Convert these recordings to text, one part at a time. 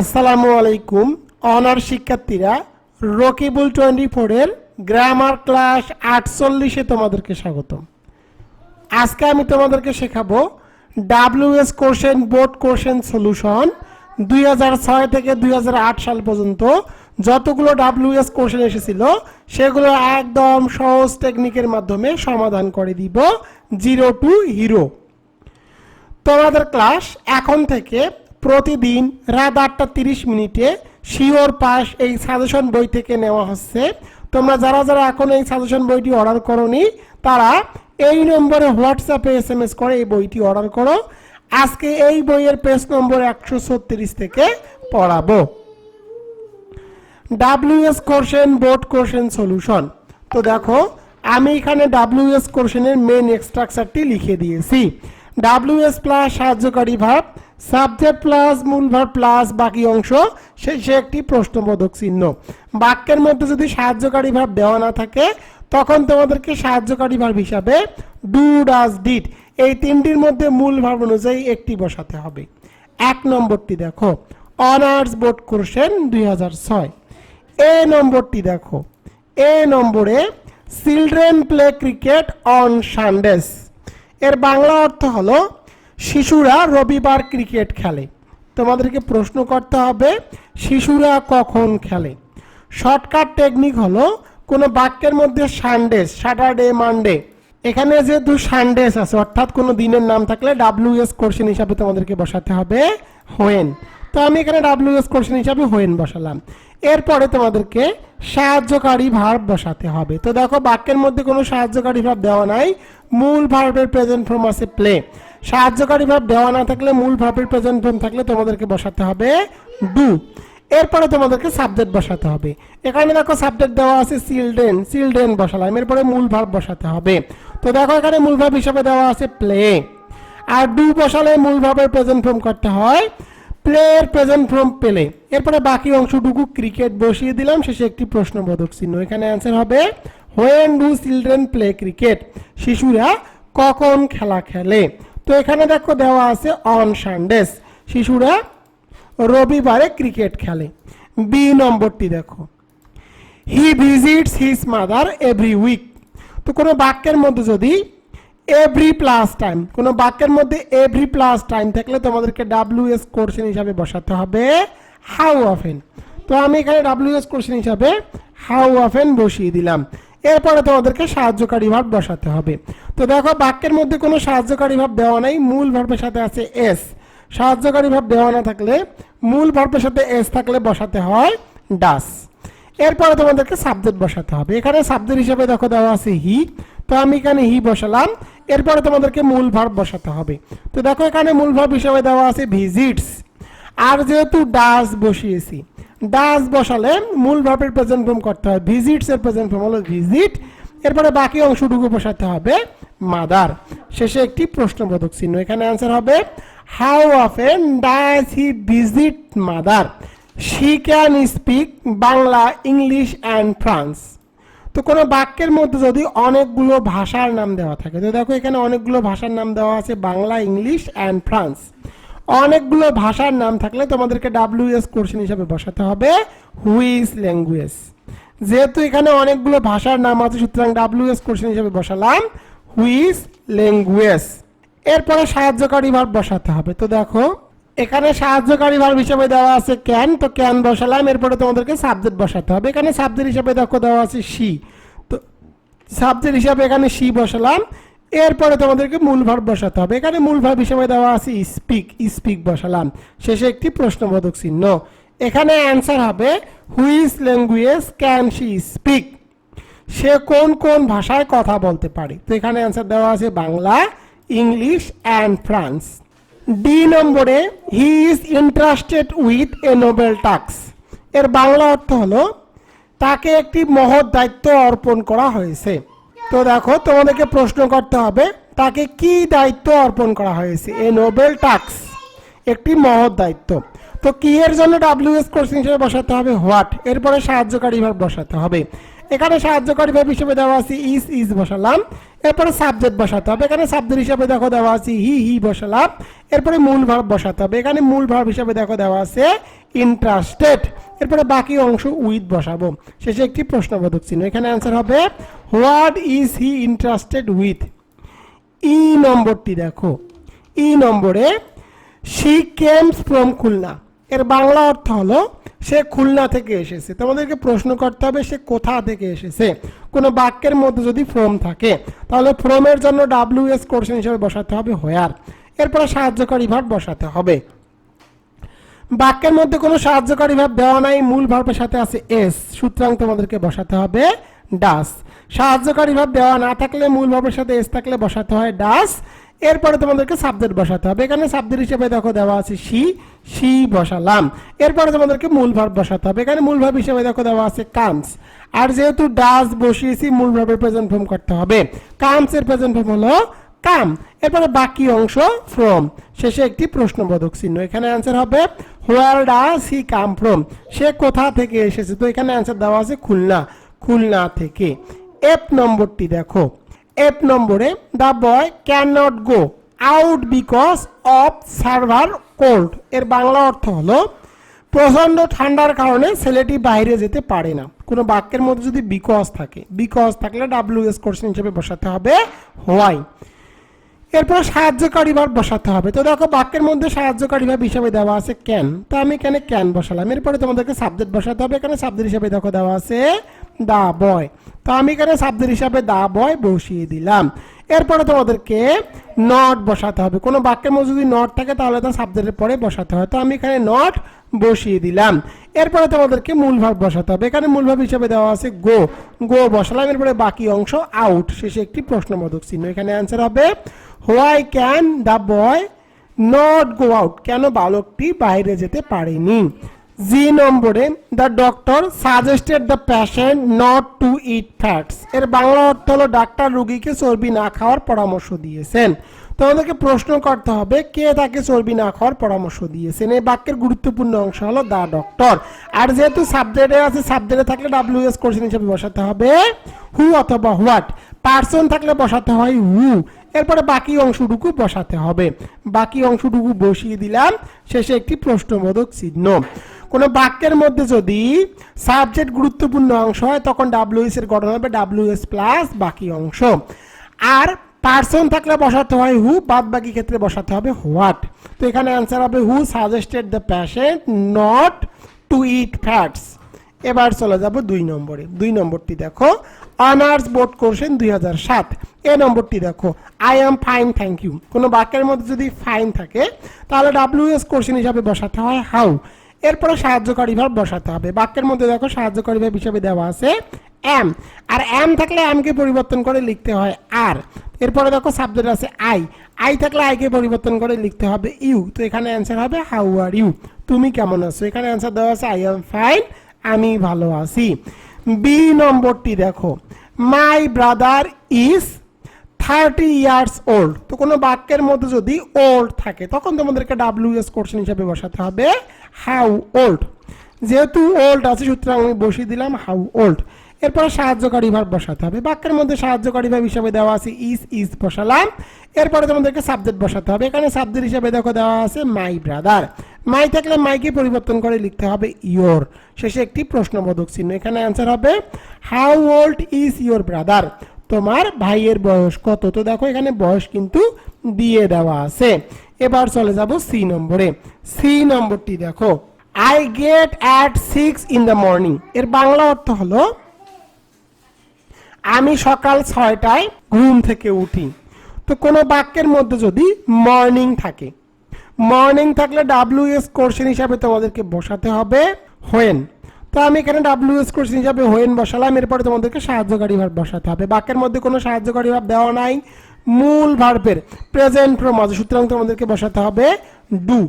আসসালামু আলাইকুম। অনার শিক্ষার্থীরা, রকিবুল টোয়েন্টি ফোরের গ্রামার ক্লাস আটচল্লিশে তোমাদেরকে স্বাগতম। আজকে আমি তোমাদেরকে শেখাবো WH question board question solution দুই থেকে দুই হাজার আট সাল পর্যন্ত। যতগুলো ডাব্লিউএস কোশ্চেন এসেছিল, সেগুলো একদম সহজ টেকনিকের মাধ্যমে সমাধান করে দিব। Zero to hero. তোমাদের ক্লাস এখন থেকে প্রতিদিন রাত আটটা তিরিশ মিনিটে শিওর পাস এই সাজেশন বই থেকে নেওয়া হচ্ছে। তোমরা যারা যারা এখন এই সাজেশন বইটি অর্ডার করনি, তারা এই নম্বরে হোয়াটসঅ্যাপে এস এম এস করে এই বইটি অর্ডার করো। আজকে এই বইয়ের পেজ নম্বর একশো ছত্রিশ থেকে পড়াবো। WH question board question solution তো দেখো, আমি এখানে ডাব্লিউএস কোশ্চেনের মেন এক্সট্রাকচারটি লিখে দিয়েছি। ডাব্লিউএস প্লাস সাহায্যকারী ভাব, সাবজেক্ট প্লাস মূল ভাব প্লাস বাকি অংশ শেষে একটি প্রশ্নবোধক চিহ্ন। বাক্যের মধ্যে যদি সাহায্যকারী ভাব দেওয়া না থাকে, তখন তোমাদেরকে সাহায্যকারী ভাব হিসাবে ডু ডাজ ডিড এই তিনটির মধ্যে মূল ভাব অনুযায়ী একটি বসাতে হবে। এক নম্বরটি দেখো অনার্স বোর্ড কোশ্চেন দুই হাজার ছয়। এ নম্বরটি দেখো, এ নম্বরে children play cricket on Sundays এর বাংলা অর্থ হলো, শিশুরা রবিবার ক্রিকেট খেলে। তোমাদেরকে প্রশ্ন করতে হবে, শিশুরা কখন খেলে? শর্টকাট টেকনিক হলো, কোনো বাক্যের মধ্যে সানডেস স্যাটারডে মানডে এখানে যেহেতু সানডেস আছে, অর্থাৎ কোনো দিনের নাম থাকলে ডাব্লিউ এস কোশ্চেন হিসাবে তোমাদেরকে বসাতে হবে হোয়েন তো আমি এখানে ডাব্লিউ এস কোশ্চেন হিসাবে হোয়েন বসালাম। এরপরে তোমাদেরকে সাহায্যকারী ভার্ব বসাতে হবে। তো দেখো, বাক্যের মধ্যে কোনো সাহায্যকারী ভাব দেওয়া নাই। মূল ভার্বের প্রেজেন্ট ফর্ম আছে প্লে সাহায্যকারী ভাব দেওয়া না থাকলে মূল ভার্বের প্রেজেন্ট ফর্ম থাকলে তোমাদেরকে বসাতে হবে ডু এরপরে তোমাদেরকে সাবজেক্ট বসাতে হবে। এখানে দেখো সাবজেক্ট দেওয়া আছে চিলড্রেন চিলড্রেন বসালাম। এরপরে মূল ভার্ব বসাতে হবে। তো দেখো, এখানে মূল ভার্ব হিসাবে দেওয়া আছে প্লে আর ডু বসালে মূল ভার্বের প্রেজেন্ট ফর্ম করতে হয় প্লেয়ের প্রেজেন্ট ফর্ম পেলে এরপরে বাকি অংশটুকু ক্রিকেট বসিয়ে দিলাম। শেষে একটি প্রশ্নবোধক চিহ্ন। এখানে অ্যান্সার হবে when do children play cricket শিশুরা কখন খেলা খেলে? তো এখানে দেখো দেওয়া আছে অন সানডেস শিশুরা রবিবারে ক্রিকেট খেলে। বি নম্বরটি দেখো। He visits his mother every week তো কোনো বাক্যের মধ্যে যদি এভরি প্লাস টাইম কোনো বাক্যের মধ্যে এভরি প্লাস টাইম থাকলে তোমাদেরকে ডাব্লিউ এস কোশ্চেন হিসাবে বসাতে হবে হাউ অফেন তো আমি এখানে ডাব্লিউ এস কোশ্চেন হিসাবে হাউ অফেন বসিয়ে দিলাম। এরপরে তোমাদেরকে সাহায্যকারী ভাব বসাতে হবে। তো দেখো, বাক্যের মধ্যে কোনো সাহায্যকারী ভাব দেওয়া নাই, মূল ভার্বের সাথে আছে এস সাহায্যকারী ভাব দেওয়া না থাকলে, মূল ভার্বের সাথে এস থাকলে বসাতে হয় ডাস এরপরে তোমাদেরকে সাবজেক্ট বসাতে হবে। এখানে সাবজেক্ট হিসেবে দেখো দেওয়া আছে হি তো আমি এখানে হি বসালাম। এরপরে তোমাদেরকে মূল ভার্ব বসাতে হবে। তো দেখো এখানে মূল ভার্ব হিসাবে দেওয়া আছে ভিজিটস আর যেহেতু ডাস বসিয়েছি ডাস বসালে মূল ভার্বের প্রেজেন্ট ফর্ম করতে হয়। ভিজিটস এর প্রেজেন্ট ফর্ম হলো ভিজিট এরপরে বাকি অংশটুকু বসাতে হবে মাদার শেষে একটি প্রশ্নবোধক চিহ্ন। এখানে অ্যান্সার হবে how often does he visit mother she can speak Bangla English and France তো কোনো বাক্যের মধ্যে যদি অনেকগুলো ভাষার নাম দেওয়া থাকে, তো দেখো এখানে অনেকগুলো ভাষার নাম দেওয়া আছে, বাংলা, ইংলিশ অ্যান্ড ফ্রান্স। অনেকগুলো ভাষার নাম থাকলে তোমাদেরকে ডাব্লিউএস কোশ্চেন হিসাবে বসাতে হবে হুইস ল্যাঙ্গুয়েজ যেহেতু এখানে অনেকগুলো ভাষার নাম আছে, সুতরাং ডাব্লিউএস কোশ্চেন হিসাবে বসালাম হুইস ল্যাঙ্গুয়েজ এরপরে সাহায্যকারী ভাব বসাতে হবে। তো দেখো এখানে সাহায্যকারী ভাব হিসেবে দেওয়া আছে ক্যান তো ক্যান বসালাম, এরপরে তোমাদেরকে সাবজেক্ট বসাতে হবে। এখানে সাবজেক্ট হিসেবে দেখো দেওয়া আছে সি তো সাবজেক্ট হিসাবে এখানে সি বসালাম, এরপরে তোমাদেরকে মূল ভাব বসাতে হবে। এখানে মূল ভাব হিসেবে দেওয়া আছে স্পিক স্পিক বসালাম। শেষে একটি প্রশ্নবোধক চিহ্ন। এখানে অ্যান্সার হবে which language can she speak সে কোন কোন ভাষায় কথা বলতে পারে? তো এখানে অ্যান্সার দেওয়া আছে Bangla English and France D নম্বরে he is interested with a novel tasks এর বাংলা অর্থ হলো, তাকে একটি মহৎ দায়িত্ব অর্পণ করা হয়েছে। তো দেখো, তোমাদেরকে প্রশ্ন করতে হবে, তাকে কি দায়িত্ব অর্পণ করা হয়েছে? এ নোবেল টাক্স একটি মহৎ দায়িত্ব। তো কি এর জন্য ডাব্লিউ এস কোর্স হিসেবে বসাতে হবে? হোয়াট এরপরে সাহায্যকারী ভাব বসাতে হবে। এখানে সাহায্যকারী ভাব হিসেবে দেওয়া আছে ইস ইজ বসালাম। এরপরে সাবজেক্ট বসাতে হবে। এখানে সাবজেক্ট হিসাবে দেখো দেওয়া আছে হি হি বসালাম। এরপরে মূল ভাব বসাতে হবে। এখানে মূল ভাব হিসাবে দেখো দেওয়া আছে ইন্টারেস্টেড এরপরে বাকি অংশ উইথ বসাবো। শেষে একটি প্রশ্নবোধক চিহ্ন। এখানে অ্যান্সার হবে what is he interested with E নম্বরটি দেখো। ই নম্বরে শি কেমস ফ্রম খুলনা এর বাংলা অর্থ হলো, সে খুলনা থেকে এসেছে। তোমাদেরকে প্রশ্ন করতে হবে, সে কোথা থেকে এসেছে? কোনো বাক্যের মধ্যে যদি ফ্রম থাকে, তাহলে ফ্রমের জন্য ডাব্লিউ এস কোর্শন হিসেবে বসাতে হবে হোয়ার এরপরে সাহায্যকারী ভাব বসাতে হবে। বাক্যের মধ্যে কোনো সাহায্যকারী ভাব দেওয়া নাই, মূল ভাবের সাথে আছে এস সুতরাং তোমাদেরকে বসাতে হবে ডাস সাহায্যকারী ভাব দেওয়া না থাকলে মূল ভাবের সাথে এস থাকলে বসাতে হয় ডাস এরপরে তোমাদেরকে সাবজেক্ট বসাতে হবে। এখানে সাবজেক্ট হিসেবে দেখো দেওয়া আছে সি সি বসালাম। এরপরে তোমাদেরকে মূল ভাব বসাতে হবে। এখানে মূল ভাব হিসেবে দেখো দেওয়া আছে কামস আর যেহেতু ডাস বসিয়েছি, মূল ভার্বের প্রেজেন্ট ফর্ম করতে হবে। কামস এর প্রেজেন্ট ফর্ম হলো কাম এরপরে বাকি অংশ ফ্রম শেষে একটি প্রশ্নবোধক চিহ্ন। এখানে অ্যান্সার হবে where does he come from সে কোথা থেকে এসেছে? তো এখানে অ্যান্সার দেওয়া আছে খুলনা। খুলনা থেকে। এফ নম্বরটি দেখো। এফ নম্বরে the boy can not go out because of severe cold এর বাংলা অর্থ হলো, প্রচণ্ড ঠান্ডার কারণে ছেলেটি বাইরে যেতে পারে না। কোনো বাক্যের মধ্যে যদি বিকজ থাকে বিকজ থাকলে ডাব্লিউ এস কোশ্চেন হিসেবে বসাতে হবে হোয়াই এরপর সাহায্যকারী ভাব বসাতে হবে। তো দেখো, বাক্যের মধ্যে সাহায্যকারী ভাব হিসাবে দেওয়া আছে ক্যান তো আমি এখানে ক্যান বসালাম। এরপরে তোমাদেরকে সাবজেক্ট বসাতে হবে। এখানে সাবজেক্ট হিসাবে দেখো দেওয়া আছে দা বয় তো আমি এখানে সাবজেক্ট হিসাবে দা, বয় বসিয়ে দিলাম। এরপরে তোমাদেরকে নট বসাতে হবে। কোনো বাক্যের মধ্যে যদি নট থাকে, তাহলে তো সাবজেক্টের পরে বসাতে হয়। তো আমি এখানে নট বসিয়ে দিলাম। এরপরে তোমাদেরকে মূল ভাব বসাতে হবে। এখানে মূল ভাব হিসাবে দেওয়া আছে গো গো বসালাম। এরপরে বাকি অংশ আউট শেষে একটি প্রশ্নবোধক চিহ্ন। এখানে অ্যান্সার হবে why can the boy not go out কেন বালকটি বাইরে যেতে পারেনি? জি নম্বরে the doctor suggested the patient not to eat fats এর বাংলা অর্থ হলো, ডাক্তার রুগীকে চর্বি না খাওয়ার পরামর্শ দিয়েছেন। তোমাদেরকে প্রশ্ন করতে হবে, কে তাকে চর্বি না খাওয়ার পরামর্শ দিয়েছেন? এই বাক্যের গুরুত্বপূর্ণ অংশ হলো দ্য ডক্টর আর যেহেতু সাবজেক্টে আছে সাবজেক্টে থাকলে ডাব্লিউ এস কোশ্চেন হিসেবে বসাতে হবে হু অথবা হোয়াট পার্সন থাকলে বসাতে হয় হু এরপরে বাকি অংশটুকু বসাতে হবে। বাকি অংশটুকু বসিয়ে দিলাম, শেষে একটি প্রশ্নবোধক চিহ্ন। কোনো বাক্যের মধ্যে যদি সাবজেক্ট গুরুত্বপূর্ণ অংশ হয়, তখন ডাব্লিউএস এর গঠন হবে ডাব্লিউএস প্লাস বাকি অংশ। আর পার্সন থাকলে বসাতে হয় হু বাদ বাকি ক্ষেত্রে বসাতে হবে হোয়াট তো এখানে অ্যান্সার হবে who suggested the patient not to eat fats এবার চলে যাব দুই নম্বরে। দুই নম্বরটি দেখো অনার্স বোর্ড কোশ্চেন দুই হাজার সাত। এ নম্বরটি দেখো I am fine thank you কোনো বাক্যের মধ্যে যদি ফাইন থাকে, তাহলে ডাব্লিউএস কোশ্চেন হিসাবে বসাতে হয় হাউ এরপরে সাহায্যকারী ভাব বসাতে হবে। বাক্যের মধ্যে দেখো সাহায্যকারী ভাব হিসাবে দেওয়া আছে এম আর এম থাকলে এমকে পরিবর্তন করে লিখতে হয় আর এরপরে দেখো সাবজেক্ট আছে আই আই থাকলে আইকে পরিবর্তন করে লিখতে হবে ইউ তো এখানে অ্যান্সার হবে হাউ আর ইউ তুমি কেমন আছো? এখানে অ্যান্সার দেওয়া আছে আই এম ফাইন আমি ভালো আছি। বি নম্বরটি দেখো my brother is thirty years old তো কোনো বাক্যের মধ্যে যদি ওল্ড থাকে, তখন তোমাদেরকে ডাব্লিউ এস কোশ্চেন হিসাবে বসাতে হবে। How old. যেহেতু ওল্ড আছে, সুতরাং আমি বসিয়ে দিলাম হাউ ওল্ড। এরপরে সাহায্যকারী ভাব বসাতে হবে। বাক্যের মধ্যে সাহায্যকারী ভাব হিসাবে দেওয়া আছে ইজ ইজ বসালাম। এরপরে তোমাদেরকে সাবজেক্ট বসাতে হবে। এখানে সাবজেক্ট হিসাবে দেখো দেওয়া আছে মাই ব্রাদার। মাই থাকলে মাইকে পরিবর্তন করে লিখতে হবে ইয়োর। শেষে একটি প্রশ্নবোধক চিহ্ন। এখানে অ্যান্সার হবে, how old is your brother? তোমার ভাইয়ের বয়স কত? তো দেখো এখানে বয়স কিন্তু দিয়ে দেওয়া আছে। এবার চলে যাব সি নম্বরে। সি নম্বরটি দেখো। I get at six in the morning এর বাংলা অর্থ হলো, আমি সকাল ছয়টায় ঘুম থেকে উঠি। তো কোনো বাক্যের মধ্যে যদি মর্নিং থাকে মর্নিং থাকলে ডাব্লিউ এস কোর্শন হিসাবে তোমাদেরকে বসাতে হবে হোয়েন তো আমি এখানে ডাব্লিউ এস কোর্শন হিসাবে হোয়েন বসালাম, এরপরে তোমাদেরকে সাহায্যকারী ভাব বসাতে হবে। বাক্যের মধ্যে কোনো সাহায্যকারী ভাব দেওয়া নাই। মূল ভার্বের প্রেজেন্ট আছে। সুতরাং তোমাদেরকে বসাতে হবে ডু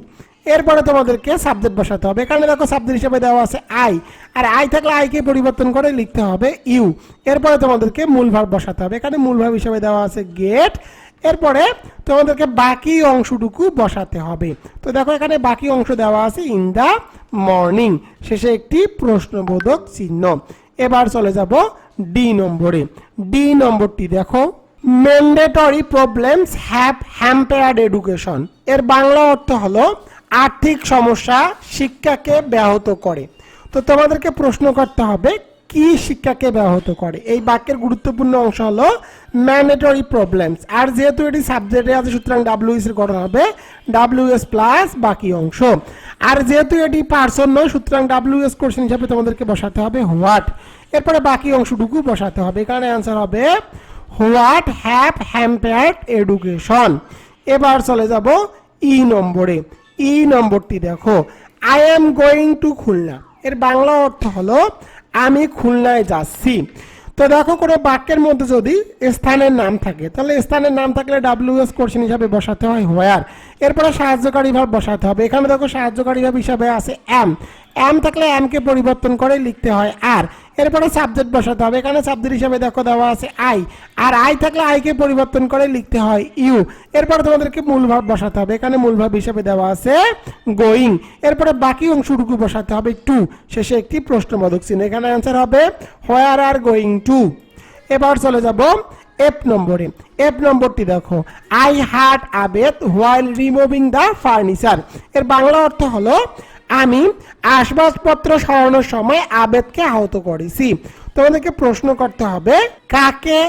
এরপরে তোমাদেরকে সাবজেক্ট বসাতে হবে। এখানে দেখো সাবজেক্ট হিসেবে দেওয়া আছে আই আর আই থাকলে আইকে পরিবর্তন করে লিখতে হবে ইউ এরপরে তোমাদেরকে মূল ভাব বসাতে হবে। এখানে মূল ভাব হিসেবে দেওয়া আছে গেট এরপরে তোমাদেরকে বাকি অংশটুকু বসাতে হবে। তো দেখো এখানে বাকি অংশ দেওয়া আছে ইন দ্য মর্নিং শেষে একটি প্রশ্নবোধক চিহ্ন। এবার চলে যাব ডি নম্বরে। ডি নম্বরটি দেখো। Mandatory problems have hampered education এর বাংলা অর্থ হলো আর্থিক সমস্যা শিক্ষাকে ব্যাহত করে। তো তোমাদেরকে প্রশ্ন করতে হবে, কি শিক্ষাকে ব্যাহত করে? এই বাক্যের গুরুত্বপূর্ণ অংশ হলো ম্যান্ডেটরি প্রবলেমস আর যেহেতু এটি সাবজেক্টে আছে, সুতরাং ডাব্লিউএস এর গঠন হবে ডাব্লিউএস প্লাস বাকি অংশ। আর যেহেতু এটি পার্সন নয়, সুতরাং ডাব্লিউএস কোশ্চেন হিসাবে তোমাদেরকে বসাতে হবে হোয়াট এরপরে বাকি অংশটুকু বসাতে হবে। এখানে অ্যান্সার হবে হোয়াট হ্যাভ হ্যাম্পেয়ার্ড এডুকেশন? এবার চলে যাব ই নম্বরে। ই নম্বরটি দেখো। I am going to Khulna. এর বাংলা অর্থ হলো, আমি খুলনায় যাচ্ছি। তো দেখো করে বাক্যের মধ্যে যদি স্থানের নাম থাকে, তাহলে স্থানের নাম থাকলে ডাব্লিউএস কোশ্চেন হিসাবে বসাতে হয় হোয়ার এরপরে সাহায্যকারী ভাব বসাতে হবে। এখানে দেখো সাহায্যকারী ভাব হিসাবে আছে এম এম থাকলে এম কে পরিবর্তন করে লিখতে হয় আর এরপরে সাবজেক্ট বসাতে হবে। এখানে সাবজেক্ট হিসাবে দেখো দেওয়া আছে আই আর আই থাকলে আই কে পরিবর্তন করে লিখতে হয় ইউ এরপরে তোমাদেরকে মূল ভাব বসাতে হবে। এখানে মূল ভাব হিসাবে দেওয়া আছে গোয়িং এরপরে বাকি অংশটুকু বসাতে হবে টু শেষে একটি প্রশ্নবোধক চিহ্ন। এখানে অ্যান্সার হবে হোয়ার আর গোয়িং টু এবার চলে যাব এফ নম্বরে। এফ নম্বরটি দেখো I hurt abed while removing the furniture এর বাংলা অর্থ হলো আমি আসবাবপত্র সরানোর সময় আবেদকে আহত করেছি। তোমাদেরকে প্রশ্ন করতে হবে, কাকে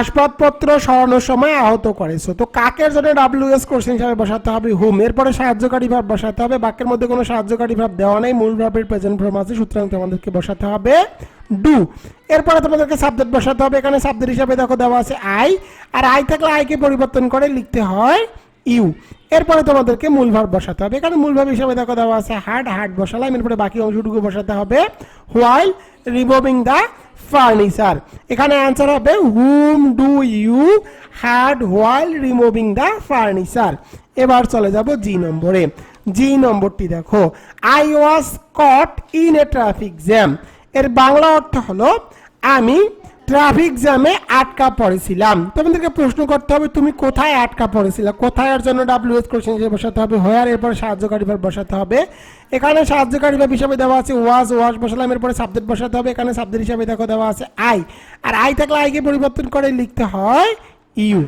আসবাবপত্র সরানোর সময় আহত করেছ? তো কাকের জন্য ডাব্লিউএস কোশ্চেন হিসাবে বসাতে হবে হুম এরপরে সাহায্যকারী ভাব বসাতে হবে, বাক্যের মধ্যে কোনো সাহায্যকারী ভাব দেওয়া নেই, মূল ভাবের প্রেজেন্ট ফর্ম আছে, সুতরাং তোমাদেরকে বসাতে হবে ডু এরপরে তোমাদেরকে সাবজেক্ট বসাতে হবে, এখানে সাবজেক্ট হিসাবে দেখো দেওয়া আছে আই আর আই থাকলে আইকে পরিবর্তন করে লিখতে হয় ইউ এরপরে তোমাদেরকে মূল ভাব বসাতে হবে। এখানে মূল ভাব হিসাবে দেখো দেওয়া আছে হার্ট হার্ট বসালাম। এরপরে বাকি অংশটুকু বসাতে হবে। হোয়াইল রিমুভিং দ্য ফার্নিচার এখানে অ্যান্সার হবে হুম do you had while removing the furniture এবার চলে যাব জি নম্বরে। জি নম্বরটি দেখো I was caught in a traffic jam এর বাংলা অর্থ হলো, আমি ট্রাফিক জ্যামে আটকা পড়েছিলাম। তোমাদেরকে প্রশ্ন করতে হবে, তুমি কোথায় আটকা পড়েছিলে? কোথায় এর জন্য ডাব্লিউএস কোশ্চেন হিসেবে বসাতে হবে? হোয়ার এরপরে সাহায্যকারী ভাব বসাতে হবে? এখানে সাহায্যকারী ভাব হিসাবে দেওয়া আছে ওয়াজ ওয়াজ বসালাম, এরপরে সাবজেক্ট বসাতে হবে। এখানে সাবজেক্ট হিসাবে দেখো দেওয়া আছে আই আর আই থাকলে আইকে পরিবর্তন করে লিখতে হয় ইউ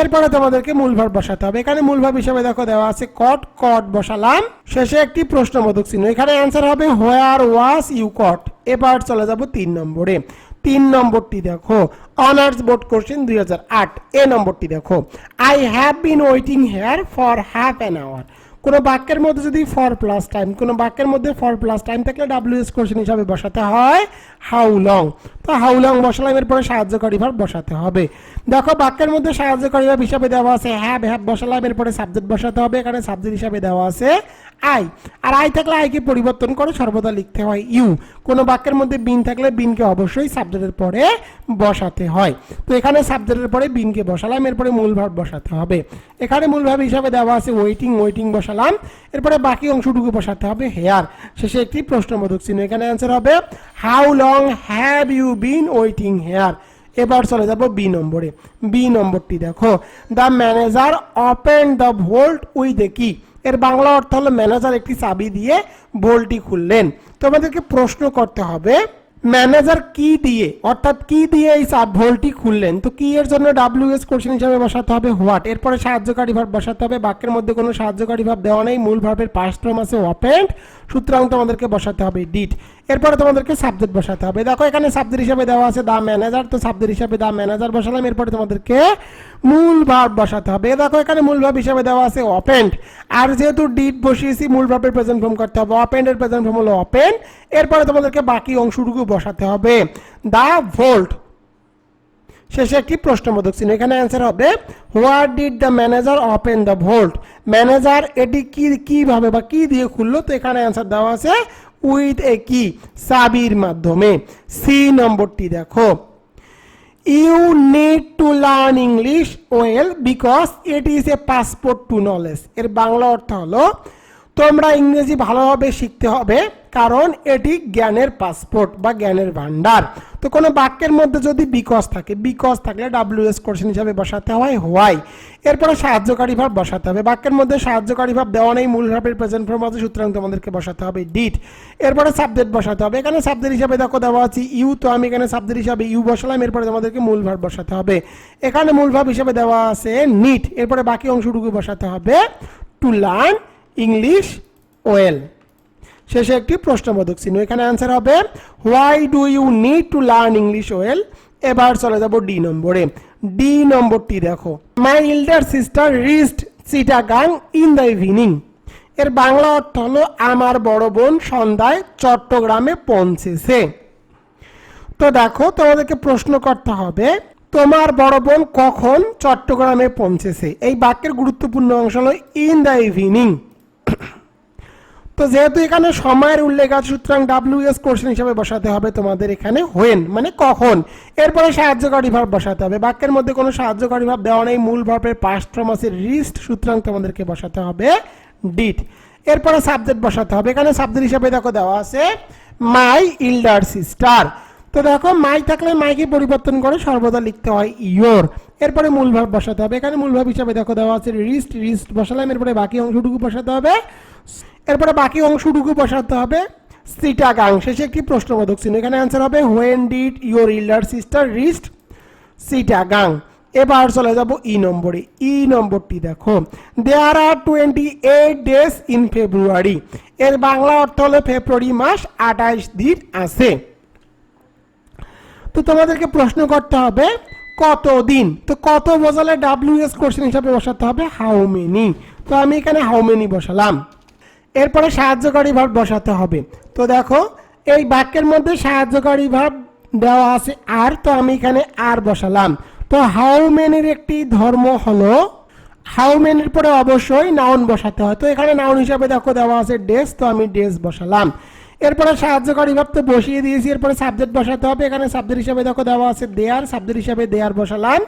এরপরে তোমাদেরকে মূল ভাব বসাতে হবে। এখানে মূল ভাব হিসাবে দেখো দেওয়া আছে কট কট বসালাম। শেষে একটি প্রশ্নবোধক চিহ্ন। এখানে অ্যান্সার হবে হোয়ার ওয়াস ইউ কট এবার চলে যাব তিন নম্বরে। তিন নম্বরটি দেখো। অনার্স বোর্ড কোশ্চেন দুই হাজার আট, এ নম্বরটি দেখো। I have been waiting here for half an hour কোনো বাক্যের মধ্যে যদি ফর প্লাস টাইম কোনো বাক্যের মধ্যে ফর প্লাস টাইম থাকলে ডাব্লিউএস কোশ্চেন হিসাবে বসাতে হয় হাউ লং তো হাউ লং বসালাম এরপরে সাহায্যকারী ভাব বসাতে হবে। দেখো, বাক্যের মধ্যে সাহায্যকারী ভাব হিসাবে দেওয়া আছে হ্যাভ হ্যাভ বসালাম এরপরে সাবজেক্ট বসাতে হবে, এখানে সাবজেক্ট হিসাবে দেওয়া আছে আই। আর আই থাকলে আইকে পরিবর্তন করে, সর্বদা লিখতে হয় ইউ। কোনো বাক্যের মধ্যে বিন থাকলে বিনকে অবশ্যই সাবজেক্টের পরে বসাতে হয়। তো এখানে সাবজেক্টের পরে বিনকে বসালাম এরপরে মূল ভাব বসাতে হবে। এখানে মূল ভাব হিসাবে দেওয়া আছে ওয়েটিং ওয়েটিং বসালাম এরপরে বাকি অংশটুকু বসাতে হবে হেয়ার শেষে একটি প্রশ্নবোধক চিহ্ন এখানে অ্যান্সার হবে how long have you been waiting here. এবার চলে যাব বি নম্বরে। বি নম্বরটি দেখো। The manager open the vault with a key? এর বাংলা অর্থ হলো ম্যানেজার একটি চাবি দিয়ে ভোল্টটি খুললেন। তোমাদেরকে প্রশ্ন করতে হবে, ম্যানেজার কি দিয়ে, অর্থাৎ কি দিয়ে এই ভোল্টটি খুললেন? তো কি এর জন্য ডাব্লিউএস কোশ্চেন হিসাবে বসাতে হবে? হোয়াট? এরপরে সাহায্যকারী ভাব বসাতে হবে। বাক্যের মধ্যে কোনো সাহায্যকারী ভাব দেওয়া নেই। মূল ভাবের পাস্ট ফর্ম আছে ওপেন্ড সুতরাং তোমাদেরকে বসাতে হবে ডিট এরপরে তোমাদেরকে সাবজেক্ট বসাতে হবে। দেখো, এখানে সাবজেক্ট হিসাবে দেওয়া আছে দা ম্যানেজার তো সাবজেক্ট হিসাবে দা ম্যানেজার বসালাম। এরপরে তোমাদেরকে মূল ভাব বসাতে হবে। দেখো, এখানে মূল ভাব হিসাবে দেওয়া আছে ওপেন্ড আর যেহেতু ডিট বসিয়েছি, মূল ভাবের প্রেজেন্ট ফর্ম করতে হবে। ওপেন্ডের প্রেজেন্ট ফর্ম হলো ওপেন এরপরে তোমাদেরকে বাকি অংশটুকু বসাতে হবে। দা ভোল্ট শেষে একটি প্রশ্নবোধক চিহ্ন। এখানে অ্যান্সার হবে what did the manager open the vault manager এটি কি, কীভাবে বা কি দিয়ে খুললো? তো এখানে অ্যান্সার দেওয়া আছে উইথ এ কি সাবির মাধ্যমে। সি নম্বরটি দেখো। You need to learn English well because it is a passport to knowledge এর বাংলা অর্থ হলো তোমরা ইংরেজি ভালোভাবে শিখতে হবে, কারণ এটি জ্ঞানের পাসপোর্ট বা জ্ঞানের ভান্ডার তো কোনো বাক্যের মধ্যে যদি বিকজ থাকে বিকজ থাকলে ডাব্লিউ এস কোশ্চেন হিসাবে বসাতে হয় হোয়াই এরপরে সাহায্যকারী ভাব বসাতে হবে। বাক্যের মধ্যে সাহায্যকারী ভাব দেওয়া নেই, মূল ভাবের প্রেজেন্ট ফর্ম আছে, সুতরাং তোমাদেরকে বসাতে হবে ডিট এরপরে সাবজেক্ট বসাতে হবে। এখানে সাবজেক্ট হিসাবে দেখো দেওয়া আছে ইউ তো আমি এখানে সাবজেক্ট হিসাবে ইউ বসালাম, এরপরে তোমাদেরকে মূল ভাব বসাতে হবে। এখানে মূল ভাব হিসাবে দেওয়া আছে নিট এরপরে বাকি অংশটুকু বসাতে হবে টু লার্ন ইংলিশ ওয়েল। শেষে একটি প্রশ্নবোধক চিহ্ন। এখানে অ্যান্সার হবে why do you need to learn English well এবার চলে যাব ডি নম্বরে। ডি নম্বরটি দেখো। My elder sister reached Chittagong in the evening এর বাংলা অর্থ হলো, আমার বড় বোন সন্ধ্যায় চট্টগ্রামে পৌঁছেছে। তো দেখো, তোমাদেরকে প্রশ্ন করতে হবে, তোমার বড় বোন কখন চট্টগ্রামে পৌঁছেছে? এই বাক্যের গুরুত্বপূর্ণ অংশ হলো ইন দ্য ইভিনিং তো যেহেতু এখানে সময়ের উল্লেখ আছে, সুতরাং ডাব্লিউ এস কোশ্চেন হিসাবে বসাতে হবে তোমাদের এখানে হোয়েন মানে কখন। এরপরে সাহায্যকারী ভাব বসাতে হবে। বাক্যের মধ্যে কোনো সাহায্যকারী ভাব দেওয়া নেই, মূল ভাবের পাস্ট ফর্ম আছে রিস্ট সুতরাং তোমাদেরকে বসাতে হবে ডিট এরপরে সাবজেক্ট বসাতে হবে। এখানে সাবজেক্ট হিসাবে দেখো দেওয়া আছে মাই ইল্ডার সিস্টার তো দেখো মাই থাকলে মাইকে পরিবর্তন করে? সর্বদা লিখতে হয় ইয়োর এরপরে মূল ভাব বসাতে হবে। এখানে মূল ভাব হিসাবে দেখো দেওয়া আছে রিস্ট রিস্ট বসালাম, এরপরে বাকি অংশটুকু বসাতে হবে। এরপরে বাকি অংশটুকু বসাতে হবে সিটাগাং। শেষে একটি প্রশ্নবোধক চিহ্ন। এখানে অ্যান্সার হবে when did your elder sister reached Chittagong? এবার চলে যাব ই নম্বরে। ই নম্বরটি দেখো there are twenty eight days in February এর বাংলা অর্থ হলো ফেব্রুয়ারি মাস আঠাশ দিন আছে। তো তোমাদেরকে প্রশ্ন করতে হবে কত দিন তো কত বোঝালে ডাব্লিউ এস কোশ্চেন হিসাবে বসাতে হবে? হাউ মেনি তো আমি এখানে হাউ মেনি বসালাম। এরপরে সাহায্যকারী ভাব বসাতে হবে। তো দেখো, এই বাক্যের মধ্যে সাহায্যকারী ভাব দেওয়া আছে আর তো আমি এখানে আর বসালাম। তো হাউ মেনির একটি ধর্ম হলো হাউ মেনির পরে অবশ্যই নাউন বসাতে হয়। তো এখানে নাউন হিসাবে দেখো দেওয়া আছে ডেস তো আমি ডেস বসালাম। এরপরে সাহায্যকারী ভাব তো বসিয়ে দিয়েছি, এরপরে সাবজেক্ট বসাতে হবে, এখানে সাবজেক্ট হিসাবে দেখো দেওয়া আছে দেয়ার সাবজেক্ট হিসাবে দেয়ার বসালাম,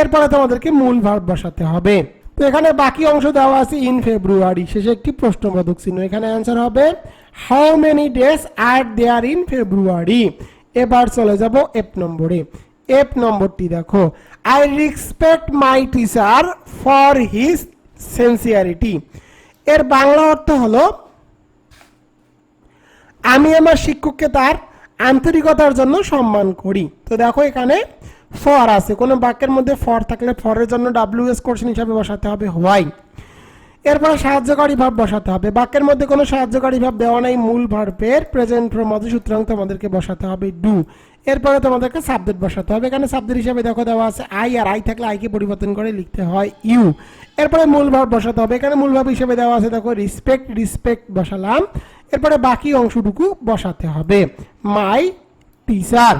এরপরে তোমাদেরকে মূল ভাব বসাতে হবে। তো এখানে বাকি অংশ দেওয়া আছে ইন ফেব্রুয়ারি শেষে একটি প্রশ্নবোধক চিহ্ন, এখানে অ্যান্সার হবে how many days are there in February এবার চলে যাব এফ নম্বরে। এপ নম্বরটি দেখো I respect my teacher for his sincerity এর বাংলা অর্থ হলো আমি আমার শিক্ষককে তার আন্তরিকতার জন্য সম্মান করি। তো দেখো এখানে ফর আছে। কোনো বাক্যের মধ্যে ফর থাকলে ফরের জন্য ডাব্লিউ এস কোশ্চেন হিসাবে বসাতে হবে। হোয়াই? এরপরে সাহায্যকারী ভাব বসাতে হবে। বাক্যের মধ্যে কোনো সাহায্যকারী ভাব দেওয়া নাই। মূল ভার্বের প্রেজেন্ট ফর্ম আছে সুতরাং তোমাদেরকে বসাতে হবে। ডু। এরপরে তোমাদেরকে সাবজেক্ট বসাতে হবে। এখানে সাবজেক্ট হিসাবে দেখো দেওয়া আছে আই আর আই থাকলে আইকে পরিবর্তন করে লিখতে হয় ইউ। এরপরে মূল ভাব বসাতে হবে। এখানে মূল ভাব হিসেবে দেওয়া আছে দেখো রিসপেক্ট রিসপেক্ট বসালাম। এরপরে বাকি অংশটুকু বসাতে হবে। মাই টিচার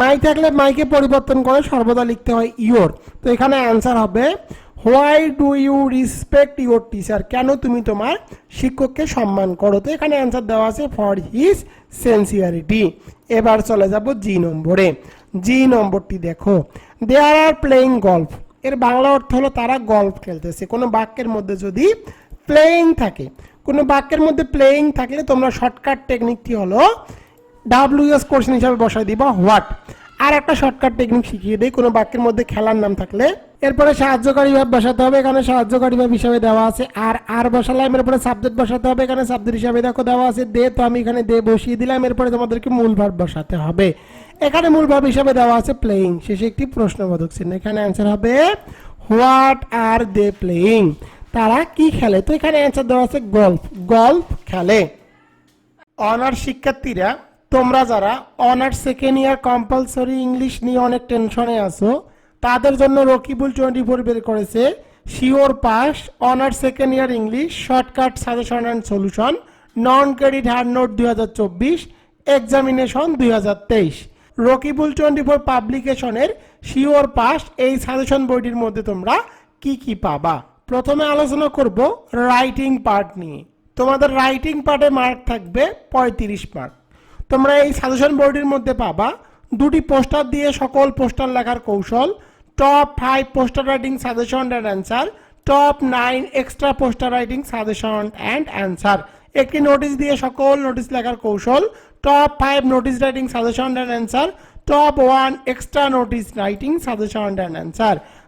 মাই থাকলে মাইকে পরিবর্তন করে সর্বদা লিখতে হয় ইয়োর তো এখানে অ্যান্সার হবে why do you respect your teacher কেন তুমি তোমার শিক্ষককে সম্মান করো? তো এখানে অ্যান্সার দেওয়া আছে ফর হিজ সেন্সিয়ারিটি এবার চলে যাব জি নম্বরে। জি নম্বরটি দেখো। দেয়ার আর প্লেইং গল্ফ এর বাংলা অর্থ হলো তারা গল্ফ খেলতেছে। কোনো বাক্যের মধ্যে যদি প্লেইং থাকে কোনো বাক্যের মধ্যে প্লেইং থাকলে তোমরা শর্টকাট টেকনিকটি হলো ডাব্লিউএস কোশ্চেন হিসাবে বসাই দিবা হোয়াট আর একটা শর্টকাট টেকনিক শিখিয়ে দেয় কোনো বাক্যের মধ্যে খেলার নাম থাকলে। এরপরে সাহায্যকারী ভাব বসাতে হবে, এখানে সাহায্যকারী ভাব হিসাবে দেওয়া আছে। আর আর বসালাম, এরপরে সাবজেক্ট বসাতে হবে, এখানে সাবজেক্ট হিসাবে দেখো দেওয়া আছে, দে তো আমি এখানে দে বসিয়ে দিলাম, এরপরে তোমাদেরকে মূল ভাব বসাতে হবে। এখানে মূল ভাব হিসাবে দেওয়া আছে প্লেয়িং শেষে একটি প্রশ্নবোধক চিহ্ন, এখানে অ্যান্সার হবে হোয়াট আর দে প্লেয়িং তারা কি খেলে? তো এখানে অ্যান্সার দেওয়া আছে গল্ফ গল্ফ খেলে। অনার্স শিক্ষার্থীরা, তোমরা যারা honours second year compulsory English নিয়ে অনেক টেনশনে আছো, তাদের জন্য রকিবুল টোয়েন্টি ফোর বের করেছে। Sure pass honours second year English shortcut suggestion and solution non credit hard note দুই হাজার চব্বিশ এক্সামিনেশন দুই হাজার তেইশ। রকিবুল টোয়েন্টি ফোর পাবলিকেশনের শিওর পাস এই সাজেশন বইটির মধ্যে তোমরা কি কি পাবা? প্রথমে আলোচনা করব রাইটিং পার্ট নিয়ে। তোমাদের রাইটিং পার্টে মার্ক থাকবে পঁয়ত্রিশ মার্ক তোমরা এই সাজেশন বোর্ডের মধ্যে পাবা দুটি পোস্টার দিয়ে সকল পোস্টার লেখার কৌশল top five poster writing suggestion and answer top nine extra poster writing suggestion and answer একটি নোটিশ দিয়ে সকল নোটিশ লেখার কৌশল top five notice writing suggestion and answer top one extra notice writing suggestion and answer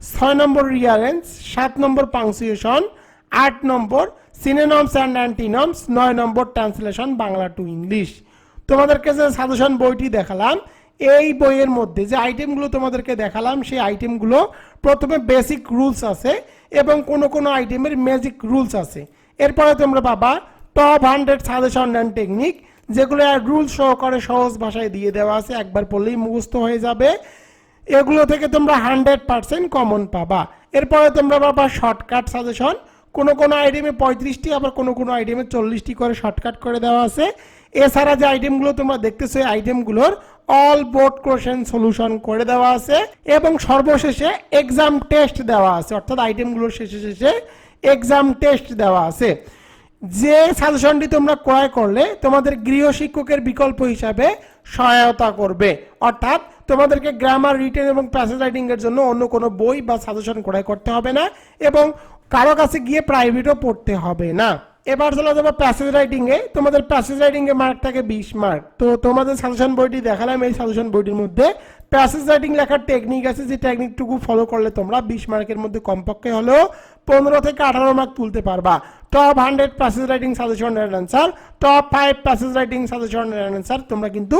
ছয় নম্বর রিয়ারেন্স, সাত নম্বর punctuation, আট নম্বর সিনেনমস and antonyms, নয় নম্বর translation Bangla to English. তোমাদেরকে যে সাজেশন বইটি দেখালাম, এই বইয়ের মধ্যে যে আইটেমগুলো তোমাদেরকে দেখালাম, সেই আইটেমগুলো প্রথমে বেসিক রুলস আছে এবং কোনো কোনো আইটেমের ম্যাজিক রুলস আছে। এরপরে তোমরা পাবা top hundred suggestion and technique, যেগুলো রুল সহকারে সহজ ভাষায় দিয়ে দেওয়া আছে, একবার পড়লেই মুখস্থ হয়ে যাবে। এগুলো থেকে তোমরা হান্ড্রেড পার্সেন্ট কমন পাবা। এরপরে তোমরা পাবা শর্টকাট সাজেশন কোনো কোনো আইটেমে পঁয়ত্রিশটি, আবার কোনো কোনো আইটেমে চল্লিশটি করে শর্টকাট করে দেওয়া আছে। এছাড়া যে আইটেমগুলো তোমরা দেখতেছো আইটেমগুলোর অল বোর্ড কোশ্চেন সলিউশন করে দেওয়া আছে। এবং সর্বশেষে এক্সাম টেস্ট দেওয়া আছে। অর্থাৎ আইটেমগুলোর শেষে শেষে এক্সাম টেস্ট দেওয়া আছে। যে সাজেশনটি তোমরা ক্রয় করলে, তোমাদের গৃহ শিক্ষকের বিকল্প হিসাবে সহায়তা করবে। অর্থাৎ তোমাদেরকে গ্রামার রিটেন এবং প্যাসেজ রাইটিং এর জন্য অন্য কোনো বই বা সাজেশন ক্রয় করতে হবে না এবং কারও কাছে গিয়ে প্রাইভেটও পড়তে হবে না। এবার চলে যাব প্যাসেজ রাইটিং এ। তোমাদের প্যাসেজ রাইটিং এ মার্ক থাকে বিশ মার্ক তো তোমাদের সাজেশন বইটি দেখালাম, এই সাজেশন বইটির মধ্যে প্যাসেজ রাইটিং লেখার টেকনিক আছে, যে টেকনিকটুকু ফলো করলে তোমরা বিশ মার্কের মধ্যে কমপক্ষে হলেও পনেরো থেকে আঠারো মার্ক তুলতে পারবা। Top hundred passage writing suggestion and answer top five passage writing suggestion and answer তোমরা কিন্তু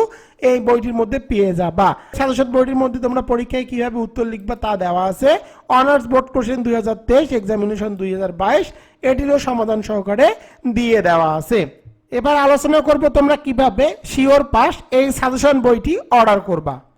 এই বইটির মধ্যে পেয়ে যাবা। সাজেশন বইটির মধ্যে তোমরা পরীক্ষায় কীভাবে উত্তর লিখবা তা দেওয়া আছে। অনার্স বোর্ড কোশ্চেন দুই হাজার তেইশ এক্সামিনেশন দুই হাজার বাইশ, এটিরও সমাধান সহকারে দিয়ে দেওয়া আছে। এবার আলোচনা করব তোমরা কীভাবে শিওর পাস এই সাজেশন বইটি অর্ডার করবা।